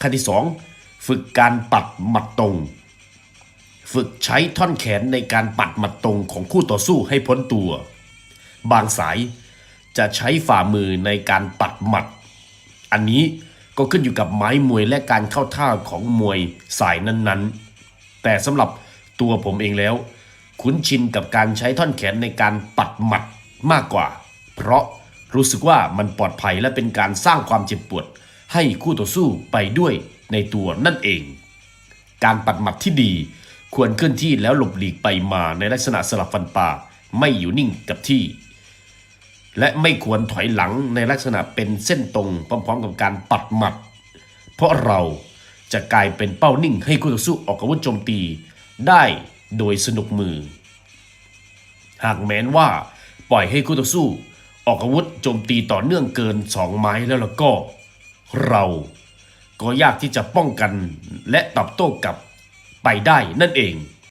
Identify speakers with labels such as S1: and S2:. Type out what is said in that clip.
S1: ขั้นที่สองฝึกการปัดหมัดตรง ฝึกใช้ท่อนแขนในการปัดหมัดตรงของคู่ต่อสู้ให้พ้นตัว บางสายจะใช้ฝ่ามือในการปัดหมัด อันนี้ก็ขึ้นอยู่กับไม้มวยและการเข้าท่าของมวยสายนั้นๆ แต่สำหรับตัวผมเองแล้ว คุ้นชินกับการใช้ท่อนแขนในการปัดหมัดมากกว่า เพราะรู้สึกว่ามันปลอดภัยและเป็นการสร้างความเจ็บปวด ให้คู่ต่อสู้ไปด้วยในตัวนั่นเอง การปัดหมัดที่ดีควรเคลื่อนที่แล้วหลบหลีกไปมาในลักษณะสลับฟันปลาไม่อยู่นิ่งกับที่ และไม่ควรถอยหลังในลักษณะเป็นเส้นตรงพร้อมๆกับการปัดหมัด เพราะเราจะกลายเป็นเป้านิ่งให้คู่ต่อสู้ออกอาวุธโจมตี ได้โดยสนุกมือ หากแม้นว่าปล่อยให้คู่ต่อสู้ ออกอาวุธโจมตีต่อเนื่องเกินสองไม้แล้วละก็ เราก็ยากที่จะป้องกันและตอบโต้กลับไปได้นั่นเอง